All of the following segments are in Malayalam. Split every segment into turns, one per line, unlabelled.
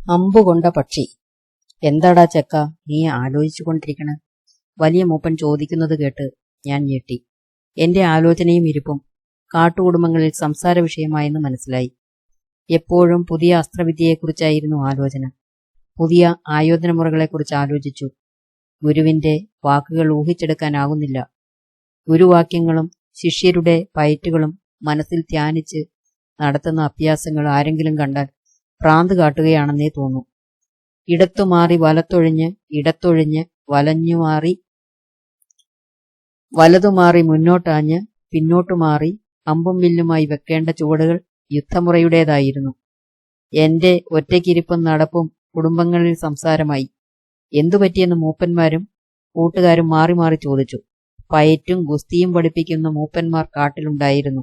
അമ്പുകൊണ്ട പക്ഷി. എന്താടാ ചെക്ക നീ ആലോചിച്ചു കൊണ്ടിരിക്കണ? വലിയ മൂപ്പൻ ചോദിക്കുന്നത് കേട്ട് ഞാൻ ഞെട്ടി. എന്റെ ആലോചനയും ഇരിപ്പും കാട്ടുകുടുംബങ്ങളിൽ സംസാര വിഷയമായെന്ന് മനസ്സിലായി. എപ്പോഴും പുതിയ അസ്ത്രവിദ്യയെക്കുറിച്ചായിരുന്നു ആലോചന. പുതിയ ആയോധനമുറകളെക്കുറിച്ച് ആലോചിച്ചു. ഗുരുവിന്റെ വാക്കുകൾ ഊഹിച്ചെടുക്കാനാകുന്നില്ല ഗുരുവാക്യങ്ങളും ശിഷ്യരുടെ പയറ്റുകളും മനസ്സിൽ ധ്യാനിച്ച് നടത്തുന്ന അഭ്യാസങ്ങൾ ആരെങ്കിലും കണ്ടാൽ ഭ്രാന്ത് കാട്ടുകയാണെന്നേ തോന്നൂ. ഇടത്തു മാറി വലത്തൊഴിഞ്ഞ് ഇടത്തൊഴിഞ്ഞ് വലഞ്ഞു മാറി വലതുമാറി മുന്നോട്ടാഞ്ഞ് പിന്നോട്ടു മാറി അമ്പും വില്ലുമായി വെക്കേണ്ട ചുവടുകൾ യുദ്ധമുറയുടേതായിരുന്നു. എന്റെ ഒറ്റയ്ക്കിരിപ്പും നടപ്പും കുടുംബങ്ങളിൽ സംസാരമായി. എന്തു പറ്റിയെന്ന് മൂപ്പന്മാരും കൂട്ടുകാരും മാറി മാറി ചോദിച്ചു. പയറ്റും ഗുസ്തിയും പഠിപ്പിക്കുന്ന മൂപ്പന്മാർ കാട്ടിലുണ്ടായിരുന്നു.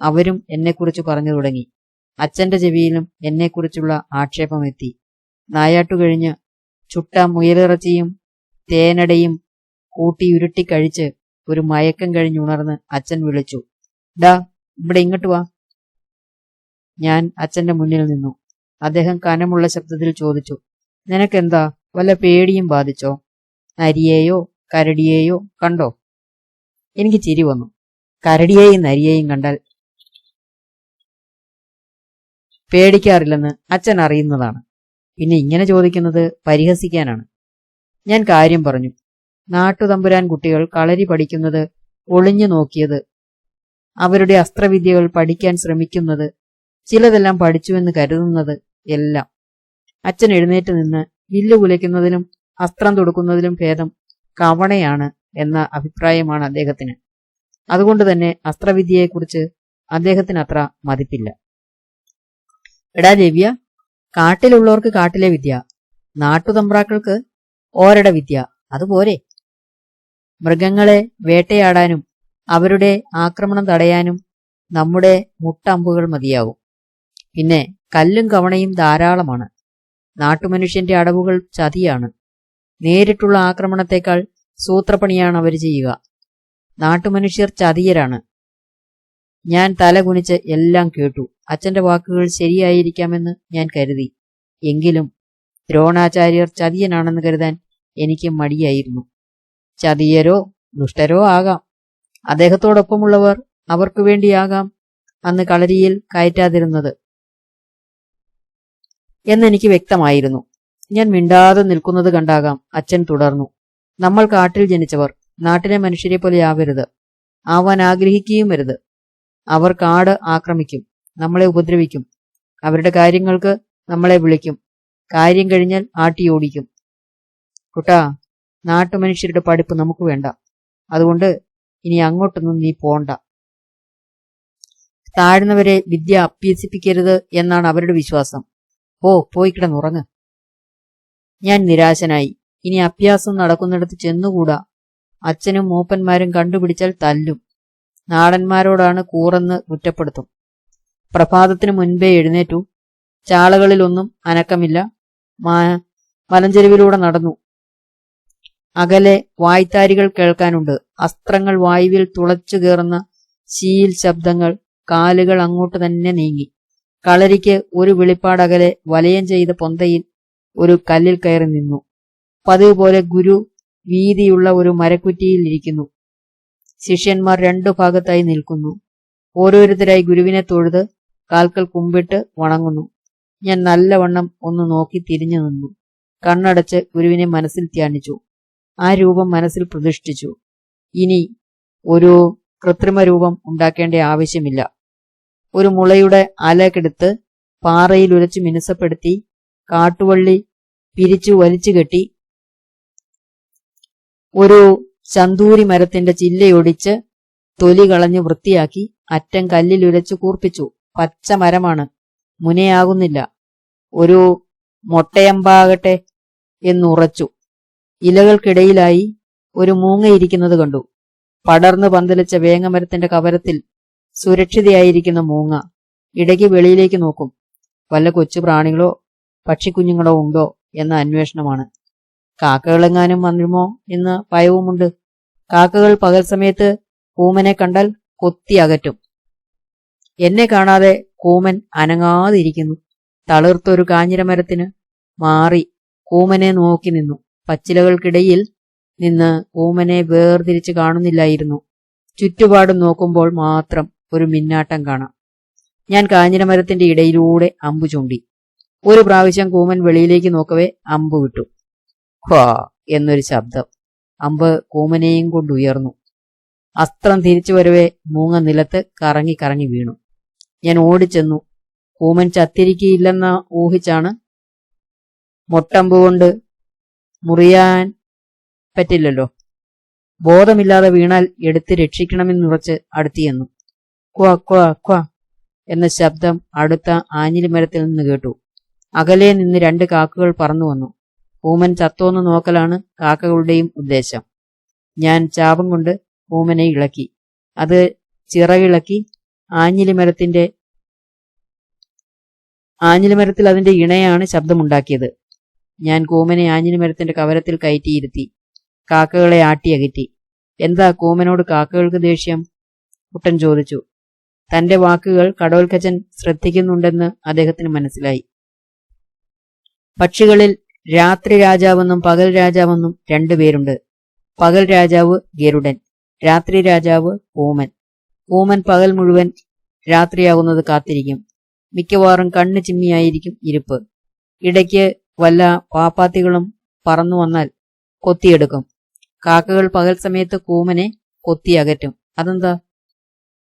അവരും എന്നെക്കുറിച്ച് പറഞ്ഞു തുടങ്ങി. അച്ഛന്റെ ചെവിയിലും എന്നെക്കുറിച്ചുള്ള ആക്ഷേപമെത്തി. നായാട്ടു കഴിഞ്ഞ് ചുട്ട മുയലിറച്ചിയും തേനടയും കൂട്ടി ഉരുട്ടി കഴിച്ച് ഒരു മയക്കം കഴിഞ്ഞുണർന്ന് അച്ഛൻ വിളിച്ചു. ഡാ ഇവിടെ ഇങ്ങോട്ട് വാ. ഞാൻ അച്ഛന്റെ മുന്നിൽ നിന്നു. അദ്ദേഹം കനമുള്ള ശബ്ദത്തിൽ ചോദിച്ചു നിനക്കെന്താ? വല്ല പേടിയും ബാധിച്ചോ? നരിയെയോ കരടിയെയോ കണ്ടോ? എനിക്ക് ചിരി വന്നു. കരടിയെയും നരിയെയും കണ്ടാൽ പേടിക്കാറില്ലെന്ന് അച്ഛൻ അറിയുന്നതാണ്. പിന്നെ ഇങ്ങനെ ചോദിക്കുന്നത് പരിഹസിക്കാനാണ്. ഞാൻ കാര്യം പറഞ്ഞു. നാട്ടുതമ്പുരാൻ കുട്ടികൾ കളരി പഠിക്കുന്നത് ഒളിഞ്ഞു നോക്കിയത് അവരുടെ അസ്ത്രവിദ്യകൾ പഠിക്കാൻ ശ്രമിക്കുന്നത് ചിലതെല്ലാം പഠിച്ചുവെന്ന് കരുതുന്നത് എല്ലാം. അച്ഛൻ എഴുന്നേറ്റ് നിന്ന് വില്ല് കുലയ്ക്കുന്നതിലും അസ്ത്രം തൊടുക്കുന്നതിലും ഭേദം കവണയാണ് എന്ന അഭിപ്രായമാണ് അദ്ദേഹത്തിന്. അതുകൊണ്ട് തന്നെ അസ്ത്രവിദ്യയെക്കുറിച്ച് അദ്ദേഹത്തിന് അത്ര മതിപ്പില്ല. എടാ രവ്യ കാട്ടിലുള്ളവർക്ക് കാട്ടിലെ വിദ്യ നാട്ടുതമ്പ്രാക്കൾക്ക് ഓരട വിദ്യ അതുപോരെ മൃഗങ്ങളെ വേട്ടയാടാനും അവരുടെ ആക്രമണം തടയാനും നമ്മുടെ മുട്ടമ്പുകൾ മതിയാവും. പിന്നെ കല്ലും കവണയും ധാരാളമാണ്. നാട്ടുമനുഷ്യന്റെ അടവുകൾ ചതിയാണ്. നേരിട്ടുള്ള ആക്രമണത്തെക്കാൾ സൂത്രപ്പണിയാണ് അവർ ചെയ്യുക. നാട്ടുമനുഷ്യർ ചതിയരാണ്. ഞാൻ തല കുനിച്ച് എല്ലാം കേട്ടു. അച്ഛന്റെ വാക്കുകൾ ശരിയായിരിക്കാമെന്ന് ഞാൻ കരുതി. എങ്കിലും ദ്രോണാചാര്യർ ചതിയനാണെന്ന് കരുതാൻ എനിക്ക് മടിയായിരുന്നു. ചതിയരോ ദുഷ്ടരോ ആകാം. അദ്ദേഹത്തോടൊപ്പമുള്ളവർ അവർക്കു വേണ്ടിയാകാം അന്ന് കളരിയിൽ കയറ്റാതിരുന്നത്. എന്നെനിക്ക് വ്യക്തമായിരുന്നു. ഞാൻ മിണ്ടാതെ നിൽക്കുന്നത് കണ്ടാകാം അച്ഛൻ തുടർന്നു. നമ്മൾ കാട്ടിൽ ജനിച്ചവർ നാട്ടിലെ മനുഷ്യരെ പോലെ ആവരുത്. ആവാൻ ആഗ്രഹിക്കുകയും വരുത്. അവർ കാട് ആക്രമിക്കും. നമ്മളെ ഉപദ്രവിക്കും. അവരുടെ കാര്യങ്ങൾക്ക് നമ്മളെ വിളിക്കും. കാര്യം കഴിഞ്ഞാൽ ആട്ടിയോടിക്കും കുട്ടാ നാട്ടുമനുഷ്യരുടെ പഠിപ്പ് നമുക്ക് വേണ്ട. അതുകൊണ്ട് ഇനി അങ്ങോട്ടൊന്നും നീ പോണ്ട. താഴ്ന്നവരെ വിദ്യ അഭ്യസിപ്പിക്കരുത് എന്നാണ് അവരുടെ വിശ്വാസം. ഓ പോയി കിടന്നുറങ്ങ് ഞാൻ നിരാശനായി. ഇനി അഭ്യാസം നടക്കുന്നിടത്ത് ചെന്നുകൂടാ. അച്ഛനും മൂപ്പന്മാരും കണ്ടുപിടിച്ചാൽ തല്ലും. നാടന്മാരോടാണ് കൂറെന്ന് കുറ്റപ്പെടുത്തും. പ്രഭാതത്തിന് മുൻപേ എഴുന്നേറ്റു. ചാളകളിലൊന്നും അനക്കമില്ല. മലഞ്ചെരുവിലൂടെ നടന്നു. അകലെ വായ്ത്താരികൾ കേൾക്കാനുണ്ട്. അസ്ത്രങ്ങൾ വായുവിൽ തുളച്ചു കയറുന്ന ശീൽ ശബ്ദങ്ങൾ കാലുകൾ അങ്ങോട്ട് തന്നെ നീങ്ങി. കളരിക്ക് ഒരു വിളിപ്പാടകലെ വലയം ചെയ്ത പൊന്തയിൽ ഒരു കല്ലിൽ കയറി നിന്നു. പതിവ് പോലെ ഗുരു വീതിയുള്ള ഒരു മരക്കുറ്റിയിൽ ഇരിക്കുന്നു. ശിഷ്യന്മാർ രണ്ടു ഭാഗത്തായി നിൽക്കുന്നു. ഓരോരുത്തരായി ഗുരുവിനെ തൊഴുത് കാൽക്കൽ കുമ്പിട്ട് വണങ്ങുന്നു. ഞാൻ നല്ലവണ്ണം ഒന്ന് നോക്കി തിരിഞ്ഞു നിന്നു. കണ്ണടച്ച് ഗുരുവിനെ മനസ്സിൽ ധ്യാനിച്ചു. ആ രൂപം മനസ്സിൽ പ്രതിഷ്ഠിച്ചു. ഇനി ഒരു കൃത്രിമ രൂപം ഉണ്ടാക്കേണ്ട ആവശ്യമില്ല. ഒരു മുളയുടെ അലക്കെടുത്ത് പാറയിൽ ഉരച്ച് മിനുസപ്പെടുത്തി കാട്ടുവള്ളി പിരിച്ചു വലിച്ചു കെട്ടി ഒരു ചന്തൂരി മരത്തിന്റെ ചില്ലയൊടിച്ച് തൊലി കളഞ്ഞു വൃത്തിയാക്കി അറ്റം കല്ലിലുരച്ചു കൂർപ്പിച്ചു. പച്ച മരമാണ്. മുനയാകുന്നില്ല. ഒരു മൊട്ടയമ്പാകട്ടെ എന്നുറച്ചു ഇലകൾക്കിടയിലായി ഒരു മൂങ്ങയിരിക്കുന്നത് കണ്ടു. പടർന്നു പന്തലിച്ച വേങ്ങമരത്തിന്റെ കവരത്തിൽ സുരക്ഷിതയായിരിക്കുന്ന മൂങ്ങ ഇടയ്ക്ക് വെളിയിലേക്ക് നോക്കും. വല്ല കൊച്ചു പ്രാണികളോ പക്ഷിക്കുഞ്ഞുങ്ങളോ ഉണ്ടോ എന്ന അന്വേഷണമാണ്. കാക്കകളെങ്ങാനും വന്നുമോ എന്ന് ഭയവുമുണ്ട്. കാക്കകൾ പകൽ സമയത്ത് പൂമനെ കണ്ടാൽ കൊത്തി അകറ്റും. എന്നെ കാണാതെ കൂമൻ അനങ്ങാതിരിക്കുന്നു. തളിർത്തൊരു കാഞ്ഞിരമരത്തിന് മാറി കൂമനെ നോക്കി നിന്നു. പച്ചിലകൾക്കിടയിൽ നിന്ന് കൂമനെ വേർതിരിച്ച് കാണുന്നില്ലായിരുന്നു. ചുറ്റുപാടും നോക്കുമ്പോൾ മാത്രം ഒരു മിന്നാട്ടം കാണാം. ഞാൻ കാഞ്ഞിരമരത്തിന്റെ ഇടയിലൂടെ അമ്പു ചൂണ്ടി. ഒരു പ്രാവശ്യം കൂമൻ വെളിയിലേക്ക് നോക്കവേ അമ്പു വിട്ടു. ഹ്വാ എന്നൊരു ശബ്ദം. അമ്പ് കൂമനെയും കൊണ്ടുയർന്നു അസ്ത്രം തിരിച്ചു വരവേ മൂങ്ങ നിലത്ത് കറങ്ങി കറങ്ങി വീണു. ഞാൻ ഓടിച്ചെന്നു. കൂമൻ ചത്തിരിക്കയില്ലെന്ന ഊഹിച്ചാണ് മൊട്ടമ്പ് കൊണ്ട് മുറിയാൻ പറ്റില്ലല്ലോ. ബോധമില്ലാതെ വീണാൽ എടുത്ത് രക്ഷിക്കണമെന്നുറച്ച് അടുത്തിയെന്നു. ക്വ ക്വ ക്വ എന്ന ശബ്ദം അടുത്ത ആഞ്ഞിലിമരത്തിൽ നിന്ന് കേട്ടു. അകലെ നിന്ന് രണ്ട് കാക്കകൾ പറന്നു വന്നു. ഊമൻ ചത്തോന്ന് നോക്കലാണ് കാക്കകളുടെയും ഉദ്ദേശം. ഞാൻ ചാപം കൊണ്ട് ഊമനെ ഇളക്കി. അത് ചിറകിളക്കി ആഞ്ഞിലിമരത്തിന്റെ ആഞ്ഞിലിമരത്തിൽ അതിന്റെ ഇണയാണ് ശബ്ദമുണ്ടാക്കിയത്. ഞാൻ കൂമനെ ആഞ്ഞിലിമരത്തിന്റെ കവരത്തിൽ കയറ്റിയിരുത്തി. കാക്കകളെ ആട്ടിയകറ്റി എന്താ കൂമനോട് കാക്കകൾക്ക് ദേഷ്യം? കുട്ടൻ ചോദിച്ചു. തന്റെ വാക്കുകൾ കടോൽക്കച്ചൻ ശ്രദ്ധിക്കുന്നുണ്ടെന്ന് അദ്ദേഹത്തിന് മനസ്സിലായി. പക്ഷികളിൽ രാത്രി രാജാവെന്നും പകൽ രാജാവെന്നും രണ്ടുപേരുണ്ട്. പകൽ രാജാവ് ഗരുഡൻ രാത്രി രാജാവ് കൂമൻ. കൂമൻ പകൽ മുഴുവൻ രാത്രിയാകുന്നത് കാത്തിരിക്കും. മിക്കവാറും കണ്ണ് ചിമ്മിയായിരിക്കും ഇരിപ്പ്. ഇടയ്ക്ക് വല്ല പാപ്പാത്തികളും പറന്നു വന്നാൽ കൊത്തിയെടുക്കും. കാക്കകൾ പകൽ സമയത്ത് കൂമനെ കൊത്തി അകറ്റും. അതെന്താ?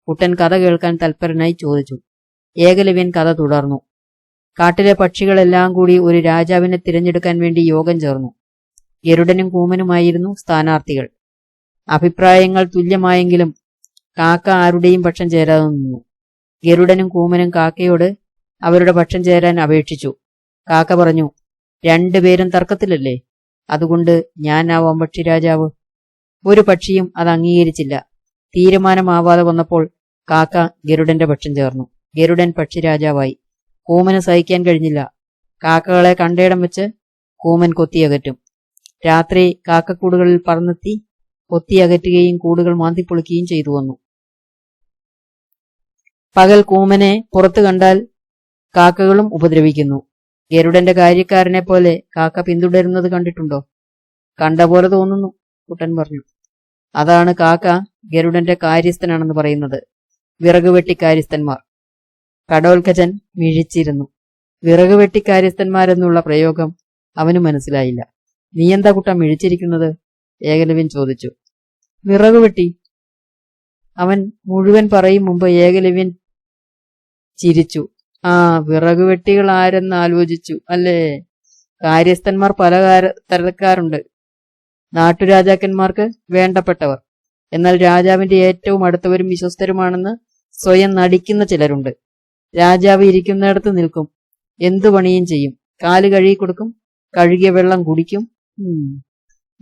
കുട്ടൻ കഥ കേൾക്കാൻ തൽപരനായി ചോദിച്ചു. ഏകലവ്യൻ കഥ തുടർന്നു. കാട്ടിലെ പക്ഷികളെല്ലാം കൂടി ഒരു രാജാവിനെ തിരഞ്ഞെടുക്കാൻ വേണ്ടി യോഗം ചേർന്നു. ഗരുഡനും കൂമനുമായിരുന്നു സ്ഥാനാർത്ഥികൾ. അഭിപ്രായങ്ങൾ തുല്യമായെങ്കിലും കാക്ക ആരുടെയും പക്ഷം ചേരാതെ നിന്നു ഗരുഡനും കൂമനും കാക്കയോട് അവരുടെ പക്ഷം ചേരാൻ അപേക്ഷിച്ചു. കാക്ക പറഞ്ഞു രണ്ടുപേരും തർക്കത്തിലല്ലേ? അതുകൊണ്ട് ഞാനാവാം പക്ഷിരാജാവ് ഒരു പക്ഷിയും അത് അംഗീകരിച്ചില്ല. തീരുമാനമാവാതെ വന്നപ്പോൾ കാക്ക ഗരുഡന്റെ പക്ഷം ചേർന്നു. ഗരുഡൻ പക്ഷി രാജാവായി. കൂമന് സഹിക്കാൻ കഴിഞ്ഞില്ല. കാക്കകളെ കണ്ടയിടം വെച്ച് കൂമൻ കൊത്തിയകറ്റും രാത്രി കാക്കക്കൂടുകളിൽ പറന്നെത്തി കൊത്തിയകറ്റുകയും കൂടുകൾ മാന്തിപ്പൊളിക്കുകയും ചെയ്തു വന്നു. പകൽ കൂമനെ പുറത്തു കണ്ടാൽ കാക്കകളും ഉപദ്രവിക്കുന്നു. ഗരുഡന്റെ കാര്യക്കാരനെ പോലെ കാക്ക പിന്തുടരുന്നത് കണ്ടിട്ടുണ്ടോ? കണ്ട പോലെ തോന്നുന്നു കുട്ടൻ പറഞ്ഞു. അതാണ് കാക്ക ഗരുഡന്റെ കാര്യസ്ഥനാണെന്ന് പറയുന്നത്. വിറക് വെട്ടി കാര്യസ്ഥന്മാർ കടോൽക്കച്ചൻ മിഴിച്ചിരുന്നു വിറക് വെട്ടി കാര്യസ്ഥന്മാരെന്നുള്ള പ്രയോഗം അവന് മനസ്സിലായില്ല. നീ എന്താ കുട്ട മിഴിച്ചിരിക്കുന്നത്? ഏകലവ്യൻ ചോദിച്ചു. വിറക് വെട്ടി അവൻ മുഴുവൻ പറയും മുമ്പ് ഏകലവ്യൻ ചിരിച്ചു. ആ വിറക് വെട്ടികൾ ആരെന്ന് ആലോചിച്ചു അല്ലേ? കാര്യസ്ഥന്മാർ പല കാര- തരക്കാരുണ്ട്. നാട്ടുരാജാക്കന്മാർക്ക് വേണ്ടപ്പെട്ടവർ. എന്നാൽ രാജാവിന്റെ ഏറ്റവും അടുത്തവരും വിശ്വസ്തരുമാണെന്ന് സ്വയം നടിക്കുന്ന ചിലരുണ്ട്. രാജാവ് ഇരിക്കുന്നിടത്ത് നിൽക്കും. എന്തു പണിയും ചെയ്യും? കാൽ കഴുകി കൊടുക്കും കഴുകിയ വെള്ളം കുടിക്കും.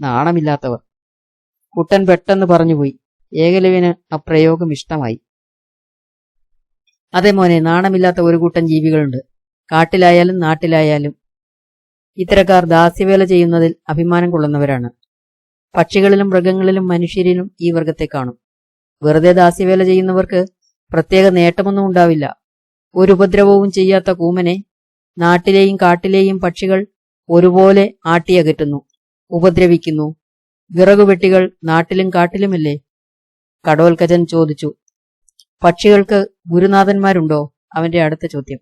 നാണമില്ലാത്തവർ. കുട്ടൻ പെട്ടെന്ന് പറഞ്ഞുപോയി. ഏകലവിന് ആ പ്രയോഗം ഇഷ്ടമായി. അതെ മോനെ നാണമില്ലാത്ത ഒരു കൂട്ടം ജീവികളുണ്ട്. കാട്ടിലായാലും നാട്ടിലായാലും ഇത്തരക്കാർ ദാസ്യവേല ചെയ്യുന്നതിൽ അഭിമാനം കൊള്ളുന്നവരാണ്. പക്ഷികളിലും മൃഗങ്ങളിലും മനുഷ്യരിലും ഈ വർഗത്തെ കാണും. വെറുതെ ദാസ്യവേല ചെയ്യുന്നവർക്ക് പ്രത്യേക നേട്ടമൊന്നും ഉണ്ടാവില്ല. ഒരു ഉപദ്രവവും ചെയ്യാത്ത കൂമനെ നാട്ടിലെയും കാട്ടിലെയും പക്ഷികൾ ഒരുപോലെ ആട്ടിയകറ്റുന്നു ഉപദ്രവിക്കുന്നു. വിറകുവെട്ടികൾ നാട്ടിലും കാട്ടിലുമല്ലേ? കടോൽക്കജൻ ചോദിച്ചു പക്ഷികൾക്ക് ഗുരുനാഥന്മാരുണ്ടോ? അവന്റെ അടുത്ത ചോദ്യം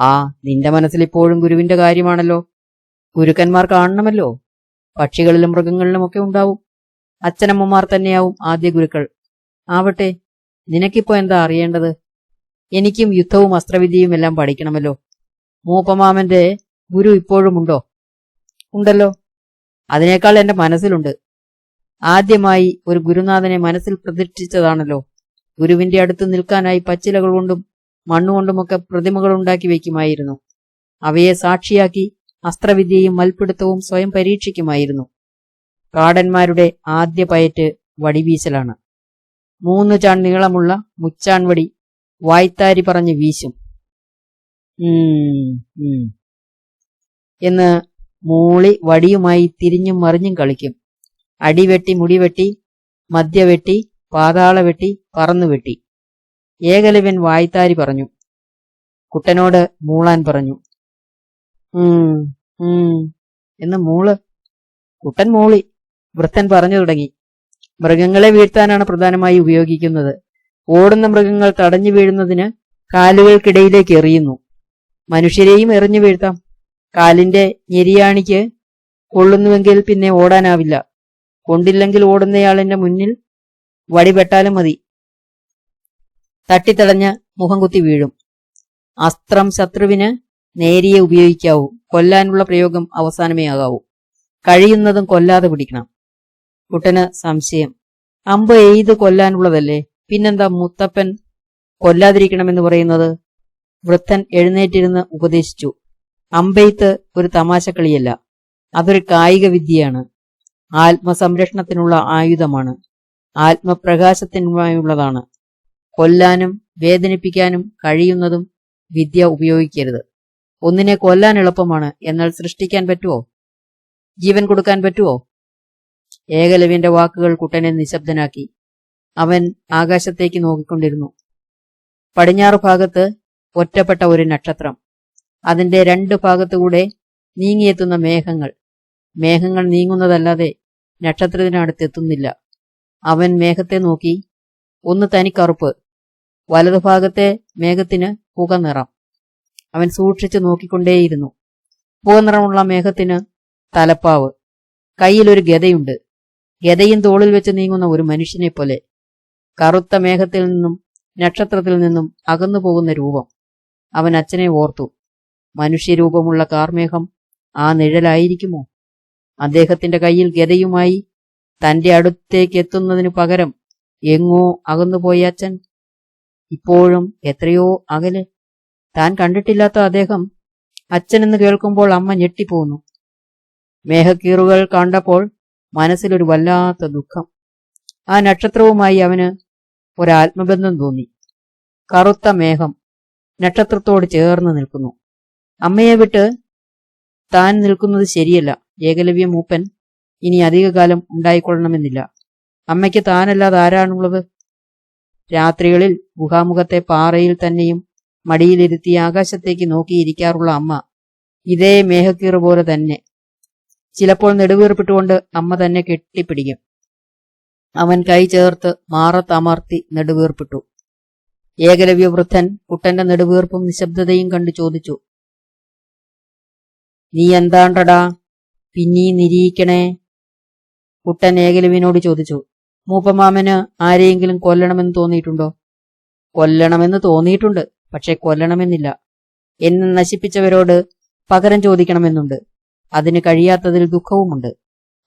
ആ നിന്റെ മനസ്സിൽ ഇപ്പോഴും ഗുരുവിന്റെ കാര്യമാണല്ലോ. ഗുരുക്കന്മാർ കാണണമല്ലോ. പക്ഷികളിലും മൃഗങ്ങളിലും ഒക്കെ ഉണ്ടാവും. അച്ഛനമ്മമാർ തന്നെയാവും ആദ്യ ഗുരുക്കൾ. ആവട്ടെ നിനക്കിപ്പോ എന്താ അറിയേണ്ടത്? എനിക്കും യുദ്ധവും അസ്ത്രവിദ്യയും എല്ലാം പഠിക്കണമല്ലോ. മൂപ്പമാമന്റെ ഗുരു ഇപ്പോഴുമുണ്ടോ? ഉണ്ടല്ലോ. അതിനേക്കാൾ എന്റെ മനസ്സിലുണ്ട്. ആദ്യമായി ഒരു ഗുരുനാഥനെ മനസ്സിൽ പ്രതിഷ്ഠിച്ചതാണല്ലോ. ഗുരുവിന്റെ അടുത്ത് നിൽക്കാനായി പച്ചിലകൾ കൊണ്ടും മണ്ണുകൊണ്ടുമൊക്കെ പ്രതിമകൾ ഉണ്ടാക്കി വയ്ക്കുമായിരുന്നു. അവയെ സാക്ഷിയാക്കി അസ്ത്രവിദ്യയും മൽപ്പിടുത്തവും സ്വയം പരീക്ഷിക്കുമായിരുന്നു. കാടന്മാരുടെ ആദ്യ പയറ്റ് വടിവീശലാണ്. മൂന്ന് ചാൺ നീളമുള്ള മുച്ചാൺ വടി വായ്ത്താരി പറഞ്ഞ് വീശും. എന്ന് മൂളി വടിയുമായി തിരിഞ്ഞും മറിഞ്ഞും കളിക്കും. അടിവെട്ടി മുടിവെട്ടി മദ്യവെട്ടി പറന്നു വെട്ടി. ഏകലവൻ വായ്ത്താരി പറഞ്ഞു. കുട്ടനോട് മൂളാൻ പറഞ്ഞു. എന്ന് മൂൾ. കുട്ടൻ മൂളി. വൃത്തൻ പറഞ്ഞു തുടങ്ങി. മൃഗങ്ങളെ വീഴ്ത്താനാണ് പ്രധാനമായി ഉപയോഗിക്കുന്നത്. ഓടുന്ന മൃഗങ്ങൾ തടഞ്ഞു വീഴുന്നതിന് കാലുകൾക്കിടയിലേക്ക് എറിയുന്നു. മനുഷ്യരെയും എറിഞ്ഞു വീഴ്ത്താം. കാലിന്റെ ഞെരിയാണിക്ക് കൊള്ളുന്നുവെങ്കിൽ പിന്നെ ഓടാനാവില്ല. കൊണ്ടില്ലെങ്കിൽ ഓടുന്നയാളിന്റെ മുന്നിൽ വടിപെട്ടാലും മതി. തട്ടിത്തടഞ്ഞ് മുഖം കുത്തി വീഴും. അസ്ത്രം ശത്രുവിന് നേരിയെ ഉപയോഗിക്കാവൂ. കൊല്ലാനുള്ള പ്രയോഗം അവസാനമേ ആകാവൂ. കഴിയുന്നതും കൊല്ലാതെ പിടിക്കണം. കുട്ടന് സംശയം. അമ്പ് എയ്ത് കൊല്ലാനുള്ളതല്ലേ? പിന്നെന്താ മുത്തപ്പൻ കൊല്ലാതിരിക്കണമെന്ന് പറയുന്നത്? വൃദ്ധൻ എഴുന്നേറ്റിരുന്ന് ഉപദേശിച്ചു. അമ്പെയ്ത്ത് ഒരു തമാശക്കളിയല്ല. അതൊരു കായിക വിദ്യയാണ്. ആത്മസംരക്ഷണത്തിനുള്ള ആയുധമാണ്. ആത്മപ്രകാശത്തിനുമായുള്ളതാണ്. കൊല്ലാനും വേദനിപ്പിക്കാനും കഴിയുന്നതും വിദ്യ ഉപയോഗിക്കരുത്. ഒന്നിനെ കൊല്ലാൻ എളുപ്പമാണ്. എന്നാൽ സൃഷ്ടിക്കാൻ പറ്റുമോ ജീവൻ കൊടുക്കാൻ പറ്റുമോ ഏകലവ്യന്റെ വാക്കുകൾ കുട്ടനെ നിശബ്ദനാക്കി. അവൻ ആകാശത്തേക്ക് നോക്കിക്കൊണ്ടിരുന്നു. പടിഞ്ഞാറ് ഭാഗത്ത് ഒറ്റപ്പെട്ട ഒരു നക്ഷത്രം. അതിന്റെ രണ്ട് ഭാഗത്തുകൂടെ നീങ്ങിയെത്തുന്ന മേഘങ്ങൾ. മേഘങ്ങൾ നീങ്ങുന്നതല്ലാതെ നക്ഷത്രത്തിനടുത്തെത്തുന്നില്ല. അവൻ മേഘത്തെ നോക്കി. ഒന്ന് തനിക്കറുപ്പ്. വലതുഭാഗത്തെ മേഘത്തിന് പുക നിറം. അവൻ സൂക്ഷിച്ചു നോക്കിക്കൊണ്ടേയിരുന്നു. പുക നിറമുള്ള മേഘത്തിന് തലപ്പാവ്. കയ്യിലൊരു ഗതയുണ്ട്. ഗതയും തോളിൽ വെച്ച് നീങ്ങുന്ന ഒരു മനുഷ്യനെ പോലെ കറുത്ത മേഘത്തിൽ നിന്നും നക്ഷത്രത്തിൽ നിന്നും അകന്നു പോകുന്ന രൂപം. അവൻ അച്ഛനെ ഓർത്തു. മനുഷ്യരൂപമുള്ള കാർമേഘം ആ നിഴലായിരിക്കുമോ? അദ്ദേഹത്തിന്റെ കയ്യിൽ ഗതയുമായി തന്റെ അടുത്തേക്ക് എത്തുന്നതിനു പകരം എങ്ങോ അകന്നുപോയ അച്ഛൻ ഇപ്പോഴും എത്രയോ അകലെ. താൻ കണ്ടിട്ടില്ലാത്ത അദ്ദേഹം അച്ഛനെന്ന് കേൾക്കുമ്പോൾ അമ്മ ഞെട്ടിപ്പോന്നു. മേഘക്കീറുകൾ കണ്ടപ്പോൾ മനസ്സിലൊരു വല്ലാത്ത ദുഃഖം. ആ നക്ഷത്രവുമായി അവന് ഒരാത്മബന്ധം തോന്നി. കറുത്ത മേഘം നക്ഷത്രത്തോട് ചേർന്ന് നിൽക്കുന്നു. അമ്മയെ വിട്ട് താൻ നിൽക്കുന്നത് ശരിയല്ല. ഏകലവ്യ മൂപ്പൻ ഇനി അധികകാലം ഉണ്ടായിക്കൊള്ളണമെന്നില്ല. അമ്മയ്ക്ക് താനല്ലാതെ ആരാണുള്ളത്? രാത്രികളിൽ ഗുഹാമുഖത്തെ പാറയിൽ തന്നെയും മടിയിലിരുത്തി ആകാശത്തേക്ക് നോക്കിയിരിക്കാറുള്ള അമ്മ ഇതേ മേഘക്കീറ് പോലെ തന്നെ. ചിലപ്പോൾ നെടുവീർപ്പിട്ടുകൊണ്ട് അമ്മ തന്നെ കെട്ടിപ്പിടിക്കും. അവൻ കൈ ചേർത്ത് മാറത്തമർത്തി നെടുവീർപ്പിട്ടു. ഏകലവ്യ വൃദ്ധൻ കുട്ടന്റെ നെടുവീർപ്പും നിശബ്ദതയും കണ്ടു ചോദിച്ചു നീ എന്താണ്ടടാ? പിന്നീ നിരീക്കണേ? കുട്ടൻ ഏകലവിനോട് ചോദിച്ചു. മൂപ്പമാമന് ആരെയെങ്കിലും കൊല്ലണമെന്ന് തോന്നിയിട്ടുണ്ടോ? കൊല്ലണമെന്ന് തോന്നിയിട്ടുണ്ട് പക്ഷെ കൊല്ലണമെന്നില്ല. എന്നെ നശിപ്പിച്ചവരോട് പകരം ചോദിക്കണമെന്നുണ്ട്. അതിന് കഴിയാത്തതിൽ ദുഃഖവുമുണ്ട്.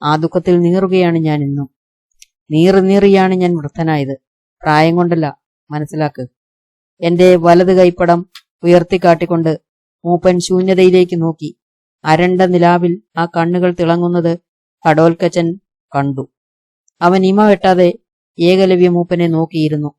ആ ദുഃഖത്തിൽ നീറുകയാണ് ഞാൻ ഇന്നും. നീറി നീറിയാണ് ഞാൻ വൃദ്ധനായത്. പ്രായം കൊണ്ടല്ല മനസ്സിലാക്ക്. എന്റെ വലത് കൈപ്പടം ഉയർത്തിക്കാട്ടിക്കൊണ്ട് മൂപ്പൻ ശൂന്യതയിലേക്ക് നോക്കി. അരണ്ട നിലാവിൽ ആ കണ്ണുകൾ തിളങ്ങുന്നത് കടോൽക്കച്ചൻ കണ്ടു. അവൻ ഇമ വെട്ടാതെ ഏകലവ്യ മൂപ്പനെ നോക്കിയിരുന്നു.